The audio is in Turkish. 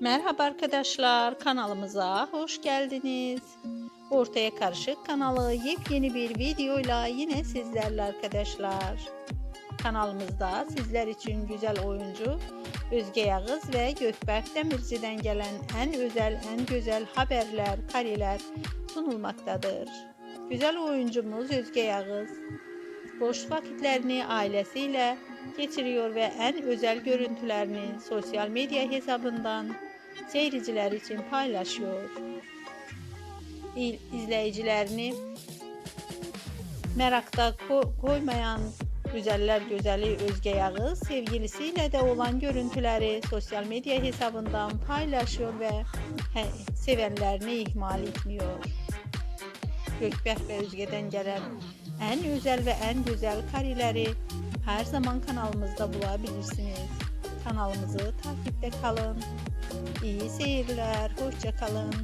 Merhaba arkadaşlar, kanalımıza hoş geldiniz. Ortaya Karışık kanalı yepyeni bir videoyla yine sizlerle arkadaşlar. Kanalımızda sizler için güzel oyuncu Özge Yağız ve Gökberk Demirci'den gelen en özel, en güzel haberler, kareler sunulmaktadır. Güzel oyuncumuz Özge Yağız boş vakitlerini ailesiyle geçiriyor ve en özel görüntülerini sosyal medya hesabından seyirciler için paylaşıyor. İl- izleyicilerini merakta ko- koymayan güzeller güzeli Özge Yağız sevgilisiyle de olan görüntüleri sosyal medya hesabından paylaşıyor ve sevenlerini ihmal etmiyor. Gökberk ve Özge'den gelen en özel ve en güzel kareleri her zaman kanalımızda bulabilirsiniz. Kanalımızı takipte kalın. İyi seyirler, hoşça kalın.